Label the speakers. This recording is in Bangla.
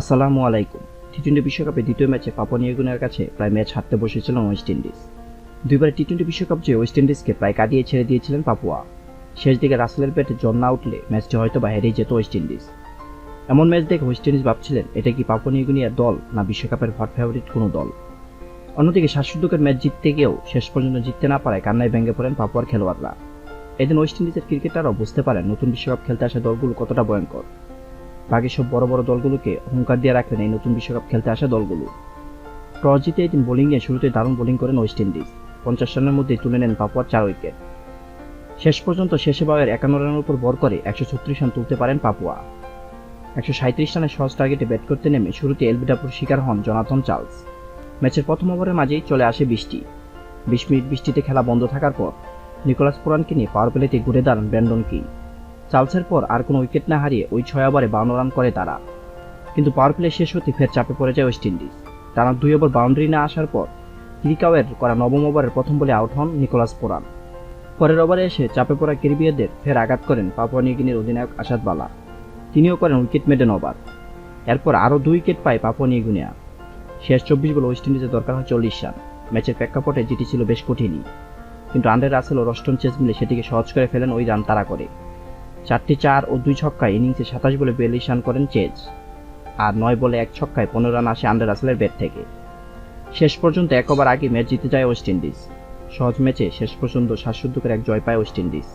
Speaker 1: আসসালামু আলাইকুম। টি টোয়েন্টি বিশ্বকাপে দ্বিতীয় ম্যাচে পাপুয়া নিউগিনিয়ার কাছে প্রায় ম্যাচ হারতে বসেছিলেন ওয়েস্ট ইন্ডিজ দুইবার টি টোয়েন্টি বিশ্বকাপ জয়ে ওয়েস্ট ইন্ডিজকে প্রায় কাটিয়ে ছেড়ে দিয়েছিলেন পাপুয়া। শেষ দিকে রাসেলের ব্যাটে জন না উঠলে ম্যাচটি হয়তো বা হেরেই যেত ওয়েস্ট ইন্ডিজ এমন ম্যাচ দেখে ওয়েস্ট ইন্ডিজ ভাবছিলেন, এটা কি পাপুয়া নিউগিনিয়ার দল না বিশ্বকাপের হট ফেভারিট কোনো দল? অন্যদিকে শ্বাসরুদ্ধকের ম্যাচ জিততে গিয়েও শেষ পর্যন্ত জিততে না পারায় কান্নায় ভেঙে পড়েন পাপুয়ার খেলোয়াড়রা। এদিন ওয়েস্ট ইন্ডিজের ক্রিকেটাররাও বুঝতে পারেন, নতুন বিশ্বকাপ খেলতে আসা দলগুলো কতটা ভয়ঙ্কর। বাকি সব বড় বড় দলগুলোকে অহংকার দিয়ে রাখলেন এই নতুন বিশ্বকাপ খেলতে আসা দলগুলো। টস জিতে এদিন বোলিংয়ে শুরুতে দারুণ বোলিং করেন ওয়েস্ট ইন্ডিজ। পঞ্চাশ রানের মধ্যেই তুলে নেন পাপুয়ার চার উইকেট। শেষ পর্যন্ত শেষে বাওয়ের একান্ন রানের উপর ভর করে একশো ছত্রিশ রান তুলতে পারেন পাপুয়া। একশো সাঁত্রিশ রানের সহজ টার্গেটে ব্যাট করতে নেমে শুরুতে এলবিডাপুর শিকার হন জনাথন চার্লস। ম্যাচের প্রথম ওভারের মাঝেই চলে আসে বৃষ্টি। বিশ মিনিট বৃষ্টিতে খেলা বন্ধ থাকার পর নিকোলাস পুরানকে নিয়ে পাওয়ার প্লেতে ঘুরে দাঁড়ান ব্র্যান্ডন কি। চার্লসের পর আর কোনো উইকেট না হারিয়ে ওই ছয় ওভারে বাউন্ন রান করে তারা। কিন্তু পাওয়ার প্লে শেষ হতে ফের চাপে পড়ে যায় ওয়েস্ট ইন্ডিজ। টানা দুই ওভার বাউন্ডারি না আসার পর ক্রিকাওয়ের করা নবম ওভারের প্রথম বলে আউট হন নিকোলাস পোরান। পরের ওভারে এসে চাপে পড়া ক্যারিবীয়দের ফের আঘাত করেন পাপুয়া নিউগিনির অধিনায়ক আসাদ বালা। তিনিও করেন উইকেট মেডেন ওভার এরপর আরও দুই উইকেট পায় পাপুয়া নিউগিনিয়া। শেষ চব্বিশ বলে ওয়েস্ট ইন্ডিজের দরকার হয় চল্লিশ রান। ম্যাচের প্রেক্ষাপটে যেটি ছিল বেশ কঠিনই। কিন্তু আন্ডে রাসেল ও রস্টন চেস মিলে সেটিকে সহজ করে ফেলেন ওই রান তারা করে। চারটি চার ও দুই ছক্কায় ইনিংসে সাতাশ বলে বিয়াল্লিশ রান করেন চেজ, আর নয় বলে এক ছক্কায় পনেরো রান আসে আন্ডার আসলের ব্যাট থেকে। শেষ পর্যন্ত এক ওভার আগে ম্যাচ জিতে যায় ওয়েস্ট ইন্ডিজ। সহজ ম্যাচে শেষ পর্যন্ত শ্বাসরুদ্ধকের এক জয় পায় ওয়েস্ট ইন্ডিজ।